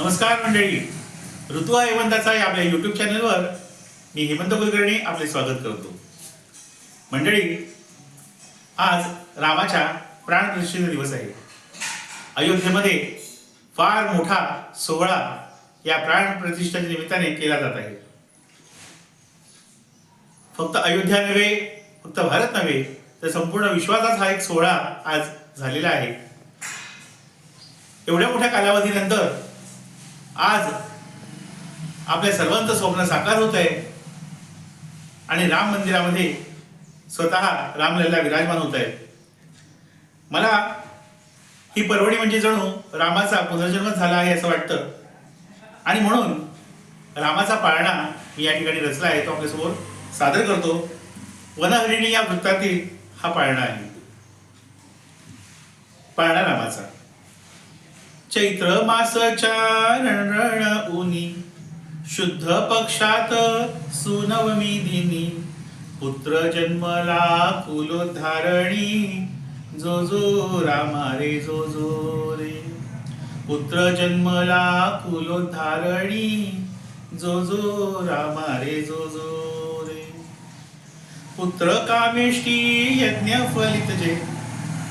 नमस्कार मंडळी. ऋतू हेमंताचा या आपल्या युट्यूब चॅनलवर मी हेमंत कुलकर्णी आपले स्वागत करतो. मंडळी आज रामाच्या प्राणप्रतिष्ठेचा दिवस आहे. अयोध्येमध्ये फार मोठा सोहळा या प्राणप्रतिष्ठेच्या निमित्ताने केला जात आहे. फक्त अयोध्या नव्हे फक्त भारत नव्हे तर संपूर्ण विश्वाचाच हा एक सोहळा आज झालेला आहे. एवढ्या मोठ्या कालावधीनंतर आज आपल्या सर्वांचं स्वप्न साकार होत आहे. आणि राम मंदिरामध्ये स्वतः रामलल्ला विराजमान होत आहे. मला ही परवडी म्हणजे जणू रामाचा पुनर्जन्म झाला आहे असं वाटतं. आणि म्हणून रामाचा पाळणा मी या ठिकाणी रचला आहे. तो आपल्यासमोर सादर करतो. वनहरिणी या वृत्तातील हा पाळणा आहे. पाळणा रामाचा. चैत्र मासच्या रणरण उनी शुद्ध पक्षात सुनवमी दिनी पुत्र जन्मला कुलोद्धारणी जो जो रामा रे जो जो रे. पुत्र जन्मला कुलोद्धारणी जो जो रामा रे जो जो रे. पुत्र कामेष्टी यज्ञ फलित जे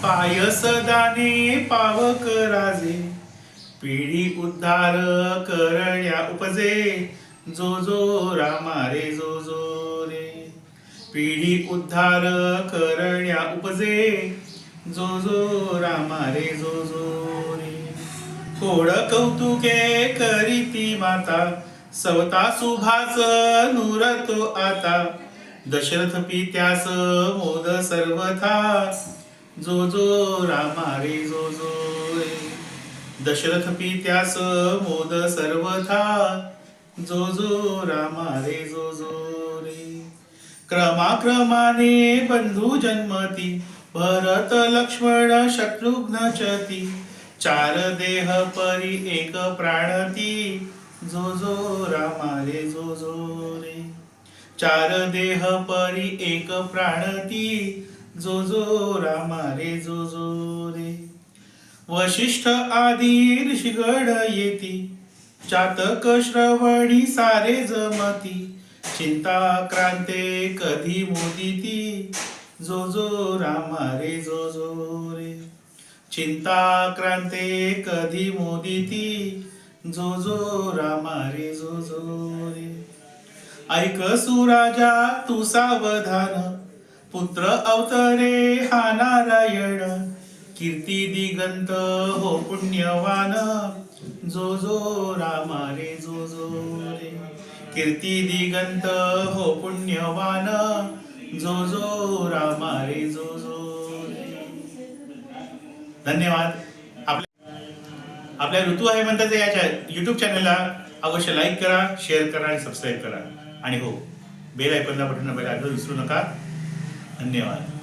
पायस दाने पावक राजे. पिढी उद्धार करण्या उपजे. जो जो रामा रे जो जो रे. पिढी उद्धार करण्या उपजे. जो जो रामा रे जो जो रे. थोड कौतुके करीती माता. सवता सुभाच नुरतो आता. दशरथ पित्यास मोद सर्वथा. जो जो रामा रे जो जो रे. दशरथ पित्यास मोद सर्वथा. जो जो रामा रे जो जो रे. क्रमाक्रमाने बंधू जन्मती भरत लक्ष्मण शत्रुघ्न चती. चार देह परी एक प्राणती. जो जो रामा रे जो जो रे. चार देह परी एक प्राणती. जो जो रामा रे जो जो रे. वशिष्ठ आदी ऋषिगड येती. चातक श्रवणी सारे जमती. चिंता क्रांते कधी मोदिती. जो जो रामा रे जो जो रे. चिंता क्रांते कधी मोदिती. जो जो रामा रे जो जो रे. ऐक सुराजा तू सावधान. पुत्र अवतरे हा नारायण. कीर्ती दिगंत हो पुण्यवान. जो जो रामा रे जो जो रे. कीर्ती दिगंत हो पुण्यवान. जो जो रामा रे जो जो रे. धन्यवाद. आपल्या आपल्या ऋतू आहे म्हणतात याच्या युट्यूब चॅनलला अवश्य लाईक करा शेअर करा आणि सबस्क्राईब करा. आणि हो बेल आयकॉनला बटन बघायला विसरू नका. धन्यवाद.